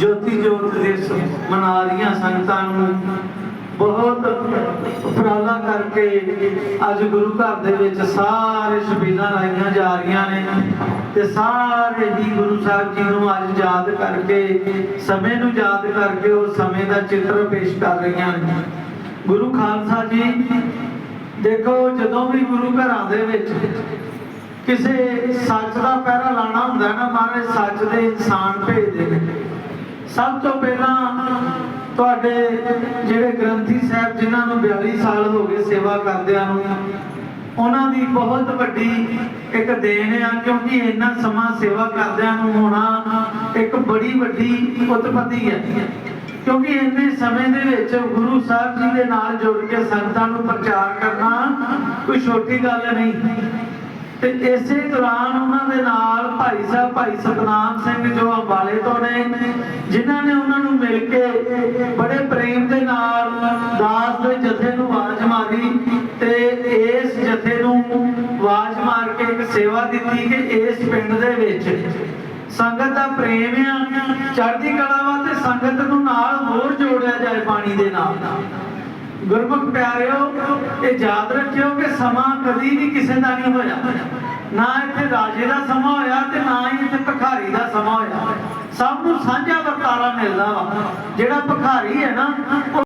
ਜੋਤੀ ਜੋਤ ਦਿਵਸ ਮਨਾ ਰਹੀਆਂ ਸੰਗਤਾਂ ਨੂੰ। ਬਹੁਤ ਉਪਰਾਲਾ ਕਰਕੇ ਅੱਜ ਗੁਰੂ ਘਰ ਦੇ ਵਿੱਚ ਸਾਰੇ ਸ਼ਬੀਲਾਂ ਲਾਈਆਂ ਜਾ ਰਹੀਆਂ ਨੇ ਤੇ ਸਾਰੇ ਹੀ ਗੁਰੂ ਸਾਹਿਬ ਜੀ ਨੂੰ ਅੱਜ ਯਾਦ ਕਰਕੇ, ਸਮੇਂ ਨੂੰ ਯਾਦ ਕਰਕੇ ਉਹ ਸਮੇਂ ਦਾ ਚਿੱਤਰ ਪੇਸ਼ ਕਰ ਰਹੀਆਂ ਨੇ। ਗੁਰੂ ਖਾਲਸਾ ਜੀ, ਦੇਖੋ ਜਦੋਂ ਵੀ ਗੁਰੂ ਘਰਾਂ ਦੇ ਵਿੱਚ ਕਿਸੇ ਸੱਚ ਦਾ ਪਹਿਰਾ ਲਾਣਾ ਹੁੰਦਾ ਨਾ, ਮਹਾਰਾਜ ਸੱਚ ਦੇ ਇਨਸਾਨ ਭੇਜਦੇ ਨੇ। ਸਭ ਤੋਂ ਪਹਿਲਾਂ ਤੁਹਾਡੇ ਜਿਹੜੇ ਗ੍ਰੰਥੀ ਸਾਹਿਬ ਜਿਨ੍ਹਾਂ ਨੂੰ 42 ਸਾਲ ਹੋ ਗਏ ਸੇਵਾ ਕਰਦਿਆਂ ਨੂੰ, ਉਹਨਾਂ ਦੀ ਬਹੁਤ ਵੱਡੀ ਇੱਕ ਦੇਣ ਆ, ਕਿਉਂਕਿ ਇੰਨਾ ਸਮਾਂ ਸੇਵਾ ਕਰਦਿਆਂ ਨੂੰ ਹੋਣਾ ਇੱਕ ਬੜੀ ਵੱਡੀ ਉਤਪਤੀ ਹੈ ਕਿਉਂਕਿ ਇੰਨੇ ਸਮੇਂ ਦੇ ਵਿੱਚ ਗੁਰੂ ਸਾਹਿਬ ਜੀ ਦੇ ਨਾਲ ਜੁੜ ਕੇ ਸੰਗਤਾਂ ਨੂੰ ਪ੍ਰਚਾਰ ਕਰਨਾ ਕੋਈ ਛੋਟੀ ਗੱਲ ਨਹੀਂ। ਤੇ ਇਸੇ ਦੌਰਾਨ ਉਹਨਾਂ ਦੇ ਨਾਲ ਭਾਈ ਸਾਹਿਬ, ਭਾਈ ਸਤਨਾਮ ਸਿੰਘ ਜੋ ਅੰਬਾਲੇ ਤੋਂ ਨੇ ਜਿਨ੍ਹਾਂ ਨੇ ਉਹਨਾਂ ਨੂੰ ਮਿਲ ਕੇ ਬੜੇ ਪ੍ਰੇਮ ਦੇ ਨਾਲ ਦਾਸ ਦੇ ਜਥੇ ਨੂੰ ਆਵਾਜ਼ ਮਾਰੀ ਤੇ ਇਸ ਜਥੇ ਨੂੰ ਆਵਾਜ਼ ਮਾਰ ਕੇ ਇੱਕ ਸੇਵਾ ਦਿੱਤੀ ਕਿ ਇਸ ਪਿੰਡ ਦੇ ਵਿੱਚ ਸੰਗਤ ਦਾ ਪ੍ਰੇਮ ਆ, ਚੜ੍ਹਦੀ ਕਲਾ ਵਾ ਤੇ ਸੰਗਤ ਨੂੰ ਨਾਲ ਹੋਰ ਜੋੜਿਆ ਜਾਏ ਪਾਣੀ ਦੇ ਨਾਲ। ਗੁਰਮੁਖ ਪਿਆਰਿਓ, ਇਹ ਯਾਦ ਰੱਖਿਓ ਕਿ ਸਮਾਂ ਕਦੀ ਵੀ ਕਿਸੇ ਦਾ ਨਹੀਂ ਹੋਇਆ। ਨਾ ਇੱਥੇ ਰਾਜੇ ਦਾ ਸਮਾਂ ਹੋਇਆ ਤੇ ਨਾ ਹੀ ਇੱਥੇ ਭਿਖਾਰੀ ਦਾ ਸਮਾਂ ਹੋਇਆ। ਸਭ ਨੂੰ ਸਾਂਝਾ ਵਰਤਾਰਾ ਮਿਲਦਾ ਵਾ। ਜਿਹੜਾ ਭਿਖਾਰੀ ਹੈ ਨਾ